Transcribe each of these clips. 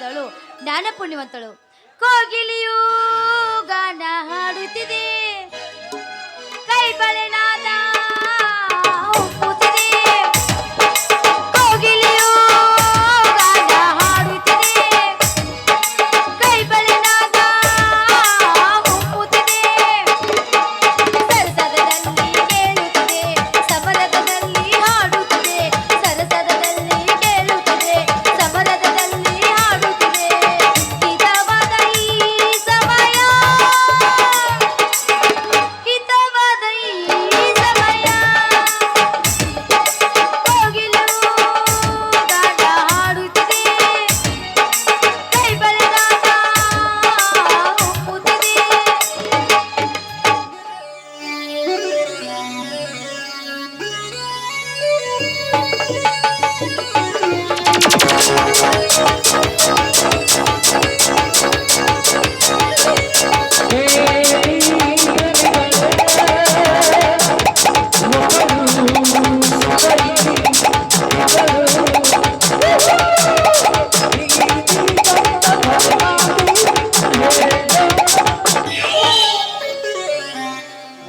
ಮಾಡಿದವಳು ಜ್ಞಾನ ಪುಣ್ಯವಂತಳು. ಕೋಗಿಲಿಯೂ ಗಾನ ಹಾಡುತ್ತಿದೆ. ಕೈ ಬಳೆನಾದ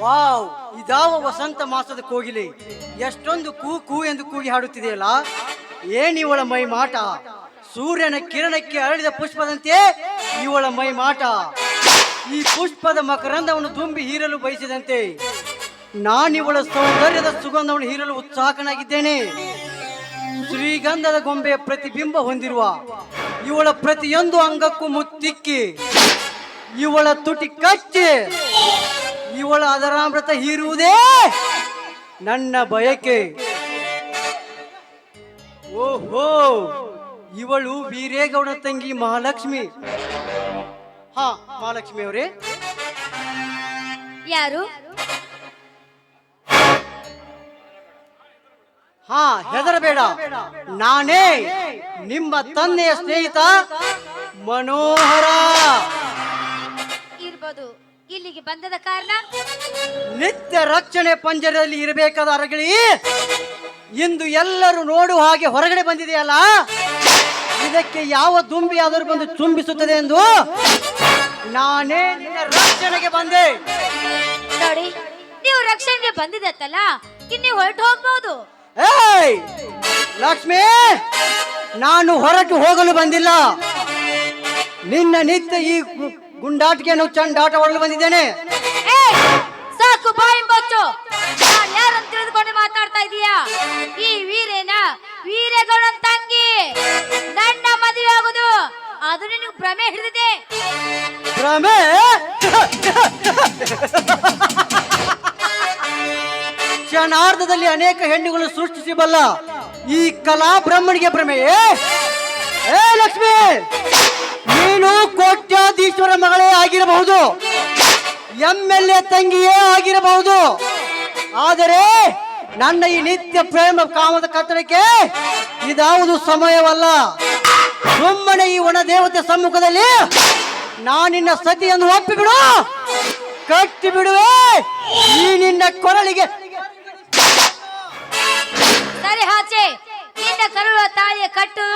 ವಾವ್ ಇದಾವ ವಸಂತ ಮಾಸದ ಕೋಗಿಲೆ. ಎಷ್ಟೊಂದು ಕೂ ಕೂ ಎಂದು ಕೂಗಿ ಹಾಡುತ್ತಿದೆಯಲ್ಲ? ಏನಿವಳ ಮೈ ಮಾಟ ಸೂರ್ಯನ ಕಿರಣಕ್ಕೆ ಅರಳಿದ ಪುಷ್ಪದಂತೆ ಇವಳ ಮೈ ಮಾಟ. ಈ ಪುಷ್ಪದ ಮಕರಂದವನ್ನು ತುಂಬಿ ಹೀರಲು ಬಯಸಿದಂತೆ ನಾನಿವಳ ಸೌಂದರ್ಯದ ಸುಗಂಧವನ್ನು ಹೀರಲು ಉತ್ಸಾಹಕನಾಗಿದ್ದೇನೆ. ಶ್ರೀಗಂಧದ ಗೊಂಬೆಯ ಪ್ರತಿಬಿಂಬ ಹೊಂದಿರುವ ಇವಳ ಪ್ರತಿಯೊಂದು ಅಂಗಕ್ಕೂ ಮುತ್ತಿಕ್ಕಿ, ಇವಳ ತುಟಿ ಕಚ್ಚಿ, ಇವಳ ಅದರಾಮೃತ ಹೀರುವುದೇ ನನ್ನ ಬಯಕೆ. ಓಹೋ! ಇವಳು ವೀರೇಗೌಡ ತಂಗಿ ಮಹಾಲಕ್ಷ್ಮಿ. ಹಾ ಮಹಾಲಕ್ಷ್ಮಿ ಅವರೇ. ಯಾರು? ಹಾ ಹೆದರಬೇಡ. ನಾನೇ ನಿಮ್ಮ ತಂದೆಯ ಸ್ನೇಹಿತ ಮನೋಹರ. ಇರ್ಬೋದು. ಇಲ್ಲಿಗೆ ಬಂದದ ಕಾರಣ? ನಿತ್ಯ ರಕ್ಷಣೆ ಪಂಜರದಲ್ಲಿ ಇರಬೇಕಾದ ಅರಗಳಿ ಇಂದು ಎಲ್ಲರೂ ನೋಡುವ ಹಾಗೆ ಹೊರಗಡೆ ಬಂದಿದೆಯಲ್ಲ? ಇದಕ್ಕೆ ಯಾವ ದುಂಬಿ ಆದರೂ ಬಂದು ತುಂಬಿಸುತ್ತದೆ ಎಂದು ನಾನೇ ನಿನ್ನ ರಕ್ಷಣೆಗೆ ಬಂದೆ. ನೋಡಿ ನೀವು ರಕ್ಷಣೆಗೆ ಬಂದಿದತ್ತಲ್ಲ ಇನ್ನು ಹೊರಟು ಹೋಗ್ಬೋದು. ಏಯ್ ಲಕ್ಷ್ಮಿ ನಾನು ಹೊರಟು ಹೋಗಲು ಬಂದಿಲ್ಲ. ನಿನ್ನ ನಿತ್ಯ ಈ ಗುಂಡಾಟಿಕೆಯನ್ನು ಚಂಡಾಟ ಹೊಡಲು ಬಂದಿದ್ದೇನೆ ಸಾಕು ಬಾಯಿ ಬಚ್ಚು ಯಾರಂತ ತಿಳಿದುಕೊಂಡು ಮಾತಾಡ್ತಾ ಇದೀಯಾ? ಈ ವೀರೇನ ವೀರೇಗೌಡನ್ ತಂಗಿ, ನನ್ನ ಮದುವೆ ಆಗುದು ಅದು ನಿನಗೆ ಭ್ರಮೆ ಹಿಡಿದಿದೆ. ಭ್ರಮೆ? ಕ್ಷಣಾರ್ಧದಲ್ಲಿ ಅನೇಕ ಹೆಣ್ಣುಗಳು ಸೃಷ್ಟಿಸಬಲ್ಲ ಈ ಕಲಾ ಬ್ರಹ್ಮಣಿಗೆ ಪ್ರಮೇಯೇ ಏ, ಲಕ್ಷ್ಮಿ, ನೀನು ಕೋಟ್ಯಾಧೀಶ್ವರ ಮಗಳೇ ಆಗಿರಬಹುದು. ಎಂ ಎಲ್ ಎ ತಂಗಿಯೇ ಆಗಿರಬಹುದು. ಆದರೆ ನನ್ನ ಈ ನಿತ್ಯ ಪ್ರೇಮ ಕಾಮದ ಕತ್ತಡಕ್ಕೆ ಇದಾವುದು ಸಮಯವಲ್ಲ. ಸುಮ್ಮನೆ ಈ ಒಣ ದೇವತೆ ಸಮ್ಮುಖದಲ್ಲಿ ನಾನಿನ್ನ ಸತಿಯನ್ನು ಒಪ್ಪಿಬಿಡು. ಕಟ್ಟಿ ಬಿಡುವೆ. ಈ ನಿನ್ನ ಕೊರಳಿಗೆ ಸರಿ ಹಾಚೆ ನಿನ್ನ ಕರುಳ ತಾಳಿಯ ಕಟ್ಟು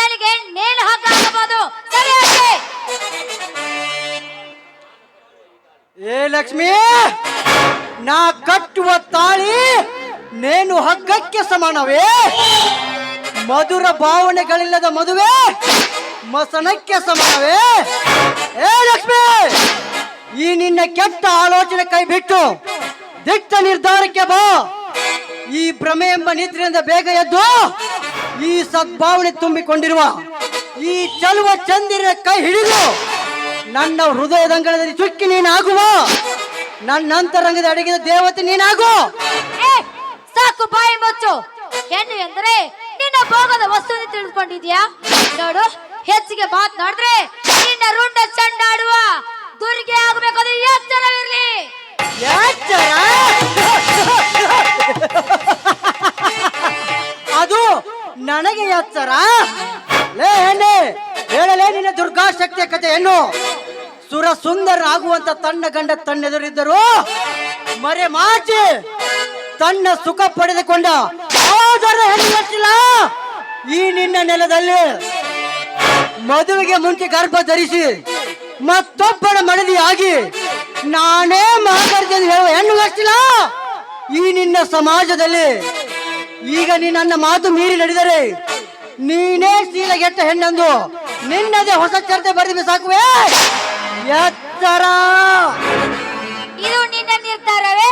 ನನಗೆ ನೇಣು ಹಾಕಬಹುದು ಸರಿ ಹಾಚೆ. ಏ ಲಕ್ಷ್ಮಿ ನಾ ಕಟ್ಟುವ ತಾಳಿ ನೇನು ಹಗ್ಗಕ್ಕೆ ಸಮಾನವೇ? ಮಧುರ ಭಾವನೆಗಳಿಲ್ಲದ ಮದುವೆ ಮಸನಕ್ಕೆ ಸಮಾನವೇ? ಏ ಲಕ್ಷ್ಮಿ, ಈ ನಿನ್ನ ಕೆಟ್ಟ ಆಲೋಚನೆ ಕೈ ಬಿಟ್ಟು ದಿಟ್ಟ ನಿರ್ಧಾರಕ್ಕೆ ಬಾ. ಈ ಭ್ರಮೆ ಎಂಬ ನಿದ್ರೆಯಿಂದ ಬೇಗ ಎದ್ದು ಈ ಸದ್ಭಾವನೆ ತುಂಬಿಕೊಂಡಿರುವ ಈ ಚಲುವ ಚಂದಿರ ಕೈ ಹಿಡಿದು ನನ್ನ ಹೃದಯದಂಗಳದಲ್ಲಿ ಚುಕ್ಕಿ ನೀನಾಗುವ. ನನ್ನ ಅಂತರಂಗದ ಅಡಗಿದ ದೇವತೆ ನೀನಾಗು. ಏ ಸಾಕು ಬಾಯಿ ಮುಚ್ಚು. ಹೆಣ್ಣು ಎಂದರೆ ನಿನ್ನ ಭೋಗದ ವಸ್ತು ತಿಳಿದುಕೊಂಡಿದ್ಯಾ ನೋಡು ಹೆಚ್ಚಿಗೆ ಮಾತನಾಡಿದ್ರೆ ನಿನ್ನ ರುಂಡ ಚಂಡಾಡುವ ದುರ್ಗೆ ಆಗ್ಬೇಕಾದ್ರೆ ಎಚ್ಚರವಿರ್ಲಿ. ಎಚ್ಚರ? ಅದು ನನಗೆ ಎಚ್ಚರ? ಲೇ ಹೆಣ್ಣೆ ಹೇಳಲೇ ನಿನ್ನ ದುರ್ಗಾ ಶಕ್ತಿಯ ಕಥೆಯನ್ನು. ಸುರ ಸುಂದರ ಆಗುವಂತ ತನ್ನ ಗಂಡ ತನ್ನೆದುರಿದ್ದರು ಮರೆ ಮಾಚಿ ತನ್ನ ಸುಖ ಪಡೆದುಕೊಂಡ ಯಾವುದರ ಹೆಣ್ಣು ಈ ನಿನ್ನ ನೆಲದಲ್ಲಿ ಮದುವೆಗೆ ಮುಂಚೆ ಗರ್ಭ ಧರಿಸಿ ಮತ್ತೊಬ್ಬಳ ಆಗಿ ನಾನೇ ಮಾತಾಡ್ತೇನೆ ಹೇಳುವ ಹೆಣ್ಣು ಗಟ್ಟಿಲ್ಲ ಈ ನಿನ್ನ ಸಮಾಜದಲ್ಲಿ ಈಗ ನೀ ನನ್ನ ಮಾತು ಮೀರಿ ನಡೆದರೆ ನೀನೇ ಶೀಲಗೆಟ್ಟ ಹೆಣ್ಣಂದು ನಿನ್ನದೇ ಹೊಸ ಚರ್ಚೆ ಬರೆದ ಸಾಕುವೆ ಎತ್ತರ! ಇದು ನಿನ್ನ ನಿರ್ಧಾರವೇ?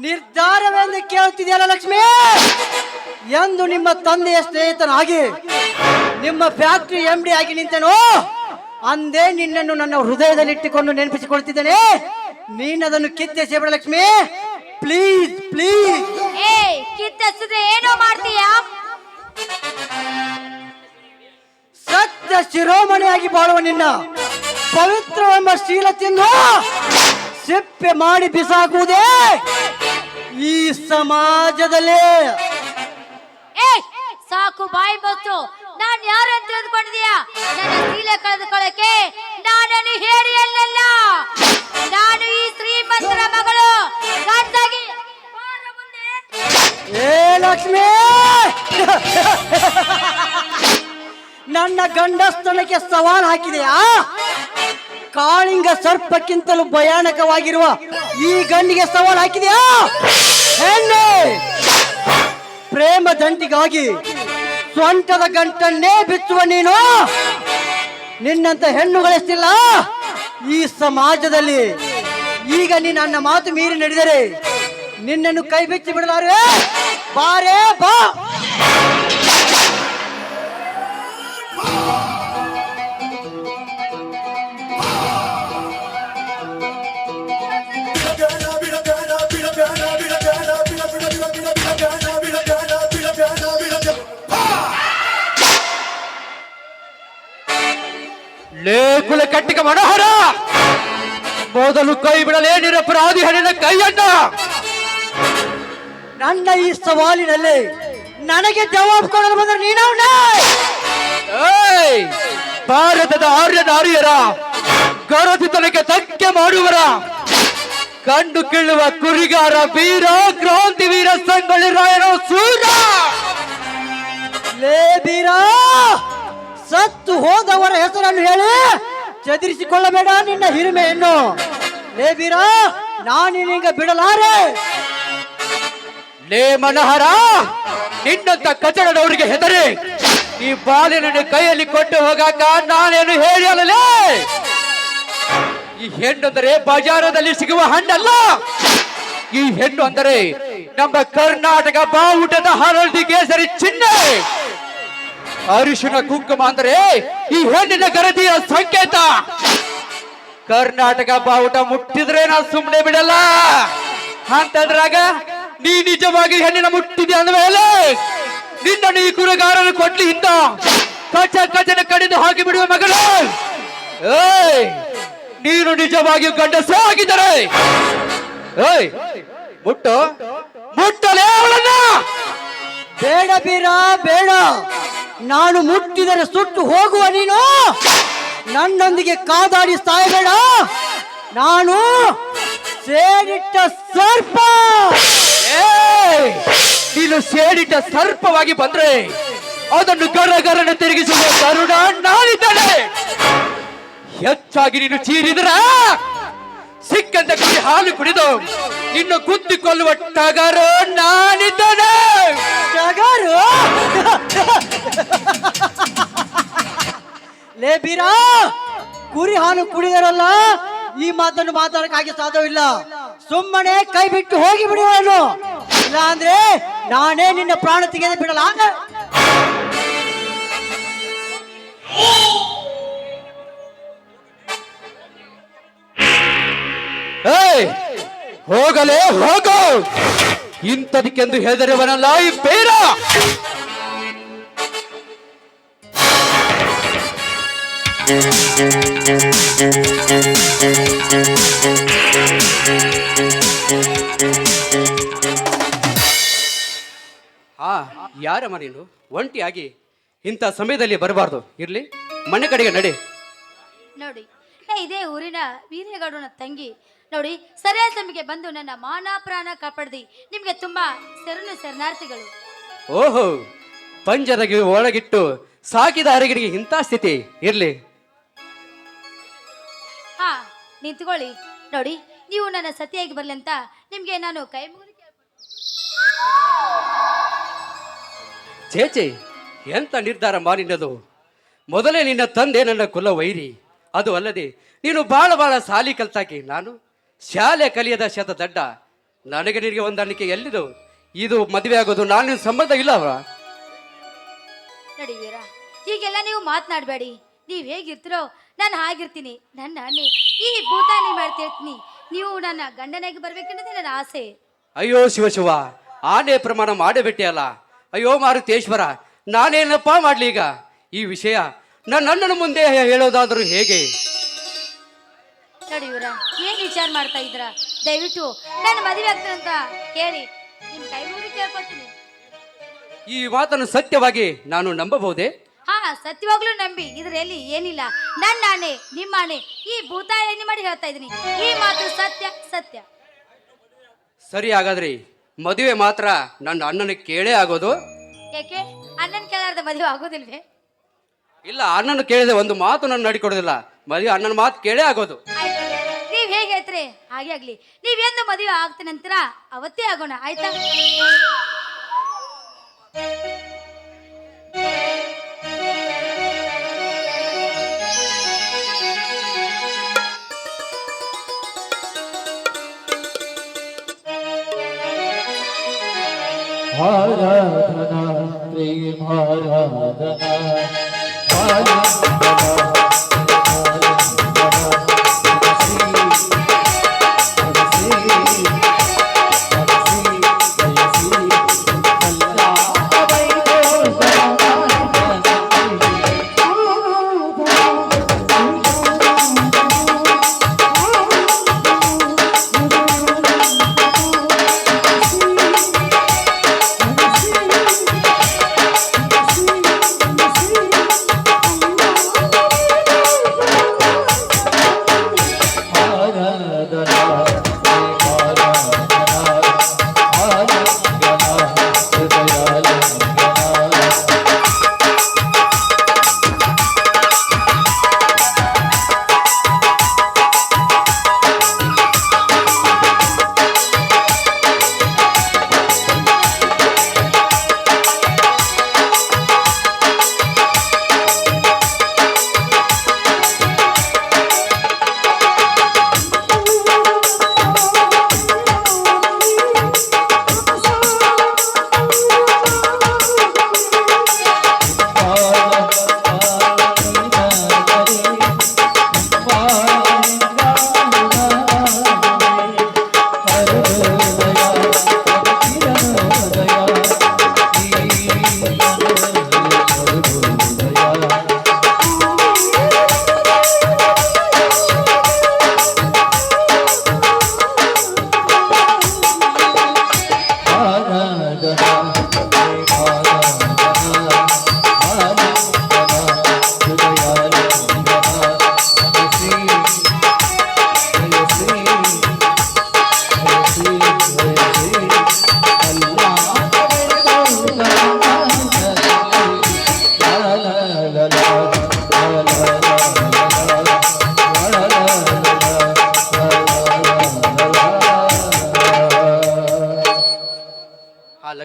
ನಿರ್ಧಾರವೆಂದು ಕೇಳುತ್ತಿದೆಯಲ್ಲ ಲಕ್ಷ್ಮಿ? ಎಂದು ನಿಮ್ಮ ತಂದೆಯ ಸ್ನೇಹಿತನಾಗಿ ನಿಮ್ಮ ಫ್ಯಾಕ್ಟರಿ ಎಂ ಡಿ ಆಗಿ ನಿಂತನು ಅಂದೇ ನಿನ್ನನ್ನು ನನ್ನ ಹೃದಯದಲ್ಲಿ ಇಟ್ಟುಕೊಂಡು ನೆನಪಿಸಿಕೊಳ್ತಿದ್ದೇನೆ ನೀನದನ್ನು ಕಿತ್ತೆಸೆ ಬಿಡ ಲಕ್ಷ್ಮಿ. Please please. ಏ ಏನೋ ಮಾಡ್ತೀಯಾ? ಸತ್ಯ ಶಿರೋಮಣಿಯಾಗಿ ಬಾಳುವ ನಿನ್ನ ಪವಿತ್ರವೆಂಬ ಶೀಲತೆಯನ್ನು ಸಿಪ್ಪೆ ಮಾಡಿ ಬಿಸಾಕುವುದೇ ಈ ಸಮಾಜದಲ್ಲಿ. ಏ ಸಾಕು ಬಾಯಿ ಬಸ್ಸು ನಾನ್ ಯಾರು ಅಂತ ತಿಳಿದುಕೊಂಡಿದೀಯಾ ನನ್ನ ಶೀಲೆ ಕಳೆದುಕೊಳ್ಳಕ್ಕೆ ನಾನನ್ನು ಹೇರಿಯಲ್ಲ ನಾನು ಈ ಶ್ರೀಮಂತರ ಮಗಳು. ಗಂಡಾಗಿ. ಏ ಲಕ್ಷ್ಮಿ! ನನ್ನ ಗಂಡಸ್ತನಕ್ಕೆ ಸವಾಲ್ ಹಾಕಿದೆಯಾ? ಕಾಳಿಂಗ ಸರ್ಪಕ್ಕಿಂತಲೂ ಭಯಾನಕವಾಗಿರುವ ಈ ಗಂಡಿಗೆ ಸವಾಲು ಹಾಕಿದೆಯಾ? ಹೆಣ್ಣು! ಪ್ರೇಮ ದಂಟಿಗಾಗಿ ಸ್ವಂಟದ ಗಂಟನ್ನೇ ಬಿಚ್ಚುವ ನೀನು? ನಿನ್ನಂತ ಹೆಣ್ಣುಗಳೆಷ್ಟಿಲ್ಲ? ಈ ಸಮಾಜದಲ್ಲಿ ಈಗ ನೀನು ನನ್ನ ಮಾತು ಮೀರಿ ನಡೆದರೆ ನಿನ್ನನ್ನು ಕೈ ಬಿಚ್ಚಿ ಬಿಡಲಾರೆ? ಬಾರೇ ಬಾ! ಮೊದಲು ಕೈ ಬಿಡಲೇ ನಿರಪರಾಧಿ ಹಣ್ಣಿನ ಕೈಯನ್ನ ನನ್ನ ಈ ಸವಾಲಿನಲ್ಲಿ ನನಗೆ ಜವಾಬ್ ಕೊಡಲು ಬಂದ್ರೆ ಏಯ್! ಭಾರತದ ಆರ್ಯ ನಾರಿಯರ ಗರತಿತನಕ್ಕೆ ಧಕ್ಕೆ ಮಾಡುವರ ಕಂಡು ಕೀಳುವ ಕುರಿಗಾರ ವೀರ ಕ್ರಾಂತಿ ವೀರ ಸಂಗೊಳ್ಳಿ ರಾಯರ ಸೂರ. ಲೇ ಸತ್ತು ಹೋದವರ ಹೆಸರನ್ನು ಹೇಳಿ ಚದುರಿಸಿಕೊಳ್ಳಬೇಡ ನಿನ್ನ ಹಿರಿಮೆಯನ್ನು. ಲೇ ನಾನಿನೀಗ ಬಿಡಲಾರೆ. ಲೇ ಮನೋಹರ, ನಿನ್ನಂತ ಕಚಡದವರಿಗೆ ಹೆದರಿ. ಈ ಬಾಲಿನ ಕೈಯಲ್ಲಿ ಕೊಟ್ಟು ಹೋಗಾಕ ನಾನೇನು ಹೇಳಲೇ ಈ ಹೆಣ್ಣು ಅಂದರೆ ಬಜಾರದಲ್ಲಿ ಸಿಗುವ ಹಣ್ಣಲ್ಲ. ಈ ಹೆಣ್ಣು ಅಂದರೆ ನಮ್ಮ ಕರ್ನಾಟಕ ಬಾವುಟದ ಹರಳ್ದಿ ಕೇಸರಿ ಚಿಹ್ನೆ ಅರಿಶಿನ ಕುಂಕುಮ ಅಂದರೆ ಈ ಹೆಣ್ಣಿನ ಗರದಿಯ ಸಂಕೇತ ಕರ್ನಾಟಕ ಬಾವುಟ ಮುಟ್ಟಿದ್ರೆ ನಾ ಸುಮ್ಮನೆ ಬಿಡಲ್ಲ. ಅಂತಂದ್ರಾಗ ನೀ ನಿಜವಾಗಿ ಹೆಣ್ಣಿನ ಮುಟ್ಟಿದೆ ಅಂದಮೇಲೆ ನಿನ್ನನ್ನು ಈ ಕುರುಗಾರನ ಕೊಡ್ಲಿ ಇಂದ. ಕಚ ಕಚನ ಕಡಿದು ಹಾಕಿ ಬಿಡುವ ಮಗಳು. ಏಯ್, ನೀನು ನಿಜವಾಗಿಯೂ ಗಂಡಸ ಆಗಿದ್ದಾರೆ. ಏಯ್, ಮುಟ್ಟು. ಮುಟ್ಟಲೇ ಅವಳನ್ನ. ಬೇಡ ಬೀರ, ಬೇಡ. ನಾನು ಮುಟ್ಟಿದರೆ ಸುಟ್ಟು ಹೋಗುವ ನೀನು. ನನ್ನೊಂದಿಗೆ ಕಾದಾಡಿ ಸಾಯಬೇಡ. ನಾನು ಸೇರಿಟ್ಟ ಸರ್ಪ! ನೀನು ಸೇರಿಟ್ಟ ಸರ್ಪವಾಗಿ ಬಂದ್ರೆ ಅದನ್ನು ಗರ ಗರನ ತಿರುಗಿಸುವ ತರುಣ ನಾನಿದ್ದಾನೆ. ಹೆಚ್ಚಾಗಿ ನೀನು ಚೀರಿದ್ರ ಸಿಕ್ಕಂತ ಕುಡಿ ಹಾಲು ಕುಡಿದು ನಿನ್ನ ಕುತ್ತಿಕೊಳ್ಳುವ ಟಗರು ನಾನಿದ್ದಾನೆ. ಲೇ ಬೀರ, ಕುರಿ ಹಾಲು ಕುಡಿದರಲ್ಲ, ಈ ಮಾತನ್ನು ಮಾತಾಡಕ್ಕಾಗಿ ಸಾಧ್ಯವಿಲ್ಲ. ಸುಮ್ಮನೆ ಕೈ ಬಿಟ್ಟು ಹೋಗಿ ಬಿಡುವನು ಇಲ್ಲ ಅಂದ್ರೆ ನಾನೇ ನಿನ್ನ ಪ್ರಾಣ ತೆಗೆದು ಬಿಡಲ್ಲ! ಹೋಗಲೇ ಹೋಗು. ಇಂಥದಕ್ಕೆಂದು ಹೆದರುವನಲ್ಲ ಈ ಬೇರ. ಹಾ ಯಾರಮ್ಮ ನೀನು? ಒಂಟಿಯಾಗಿ ಇಂಥ ಸಮಯದಲ್ಲಿ ಬರಬಾರ್ದು. ಇರ್ಲಿ ಮನೆ ಕಡೆಗೆ ನಡಿ. ನೋಡಿ ಏ, ಇದೇ ಊರಿನ ವೀರೇಗೌಡನ ತಂಗಿ. ನೋಡಿ ಸರಿಯಾದ ಸಮಯಕ್ಕೆ ಬಂದು ನನ್ನ ಮಾನ ಪ್ರಾಣ ಕಾಪಾಡ್ದಿ. ನಿಮ್ಗೆ ತುಂಬಾ ಶರಣು ಶರಣಾರ್ಥಿಗಳು. ಓಹೋ ಪಂಜರಗೆ ಒಳಗಿಟ್ಟು ಸಾಕಿದ ಅರಗಿಡಿಗೆ ಇಂಥ ಸ್ಥಿತಿ. ಇರ್ಲಿ. ನಿಂತ್ಕೊಳ್ಳಿ. ನೋಡಿ ನೀವು ನನ್ನ ಸತಿಯಾಗಿ ಬರಲಿ ಅಂತ ನಿಮ್ಗೆ ನಾನು ಕೈ ಮುಗಿದು ಚೇಚೆ ಎಂತ ನಿರ್ಧಾರ ಮಾಡಿನದು? ಮೊದಲೇ ನಿನ್ನ ತಂದೆ ನನ್ನ ಕುಲ ವೈರಿ ಅದು ಅಲ್ಲದೆ ನೀನು ಬಾಳ ಬಾಳ ಸಾಲಿ ಕಲ್ತಾಕಿ ನಾನು ಶಾಲೆ ಕಲಿಯದ ಶತ ದಡ್ಡ. ನನಗೆ ನಿನಗೆ ಹೊಂದಾಣಿಕೆ ಎಲ್ಲಿದು? ಇದು ಮದುವೆ ಆಗೋದು ನಾನು ನಿನ್ನ ಸಂಬಂಧ ಇಲ್ಲ ಅವರ ವೀರ ಹೀಗೆಲ್ಲ ನೀವು ಮಾತನಾಡಬೇಡಿ. ನೀವು ಹೇಗಿರ್ತೀರೋ ನಾನು ಹಾಗಿರ್ತೀನಿ. ನನ್ನ ಅಣ್ಣೆ ಈ ಭೂತಾನಿ ಮಾಡ್ತಿರ್ತೀನಿ ನೀವು ನನ್ನ ಗಂಡನಾಗಿ ಬರ್ಬೇಕನ್ನೋದೇ ನನ್ನ ಆಸೆ. ಅಯ್ಯೋ ಶಿವಶಿವ ಆನೆ ಪ್ರಮಾಣ ಮಾಡೇಬಿಟ್ಟೆ ಅಯ್ಯೋ ಮಾರುತೇಶ್ವರ ನಾನೇನಪ್ಪ ಮಾಡ್ಲಿ ಈಗ? ಈ ವಿಷಯ ನನ್ನ ಅಣ್ಣನ ಮುಂದೆ ಹೇಳೋದಾದ್ರೂ ಹೇಗೆ? ನೋಡಿ ಇವರ ಏನ್ ವಿಚಾರ ಮಾಡ್ತಾ ಇದ್ರ ದಯವಿಟ್ಟು ನಾನು ಮದುವೆ ಆಗ್ತಾನಂತ ಕೇಳಿ. ನಿಮ್ ಕೈ ಮುಗಿದು ಕೇಳ್ಕೊತೀನಿ ಈ ಮಾತನ್ನು ಸತ್ಯವಾಗಿ ನಾನು ನಂಬಬಹುದೇ? ಹಾ ಸತ್ಯವಾಗ್ಲೂ ನಂಬಿ. ಇದರಲ್ಲಿ ಏನಿಲ್ಲ. ನನ್ನ ಆನೆ ನಿಮ್ಮ ಆಣೆ. ಈ ಭೂತ ಏನಿ ಮಾಡಿ ಹೇಳ್ತಾ ಇದೀನಿ ಈ ಮಾತು ಸತ್ಯ ಸತ್ಯ. ಸರಿ ಹಾಗಾದ್ರಿ ಮದುವೆ ಮಾತ್ರ ನನ್ನ ಅಣ್ಣನ ಕೇಳೇ ಆಗೋದು? ಯಾಕೆ ಅಣ್ಣನ ಕೇಳಾರ್ದ ಮದುವೆ ಆಗೋದಿಲ್ವೇ? ಇಲ್ಲ ಅಣ್ಣನ ಕೇಳಿದೆ ಒಂದು ಮಾತು ನಾನು ನಡಿಕೊಡೋದಿಲ್ಲ ಮದುವೆ ಅಣ್ಣನ ಮಾತು ಕೇಳೇ ಆಗೋದು. ಆಯ್ತು. ನೀವ್ ಹೇಗೆ ಹೇಳ್ತೀರಿ? ಹಾಗೆ ಆಗ್ಲಿ. ನೀವ್ ಎಂದು ಮದುವೆ ಆಗ್ತೀನಂತೀರ? ಅವತ್ತೇ ಆಗೋಣ ಆಯ್ತಾ? आराधना प्रेम आराधना आराधना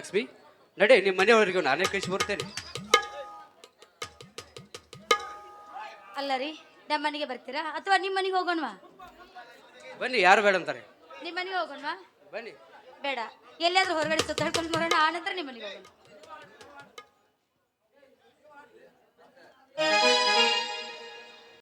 ಲಕ್ಷ್ಮಿ ನಡೆ ನಿಮ್ಮ ಮನೆಯವರಿಗೆ ನಾನೇ ಕಳಿಸಿ ಬರ್ತೇನೆ. ಅಲ್ಲ ರೀ ನಮ್ಮ ಬರ್ತೀರಾ? ಅಥವಾ ನಿಮ್ಮ ಮನೆಗೆ ಹೋಗೋಣವಾ? ಬನ್ನಿ ಯಾರು ಬೇಡ ಅಂತಾರೆ? ನಿಮ್ಮ ಮನೆಗೆ ಹೋಗೋಣವಾ? ಬನ್ನಿ. ಬೇಡ. ಎಲ್ಲಿಯಾದ್ರೂ ಹೊರಗಡೆ ಸುತ್ತಾಡ್ಕೊಂಡು ಬರೋಣ ಆ ನಂತರ ನಿಮ್ಮ ಮನೆಗೆ ಹೋಗೋಣ.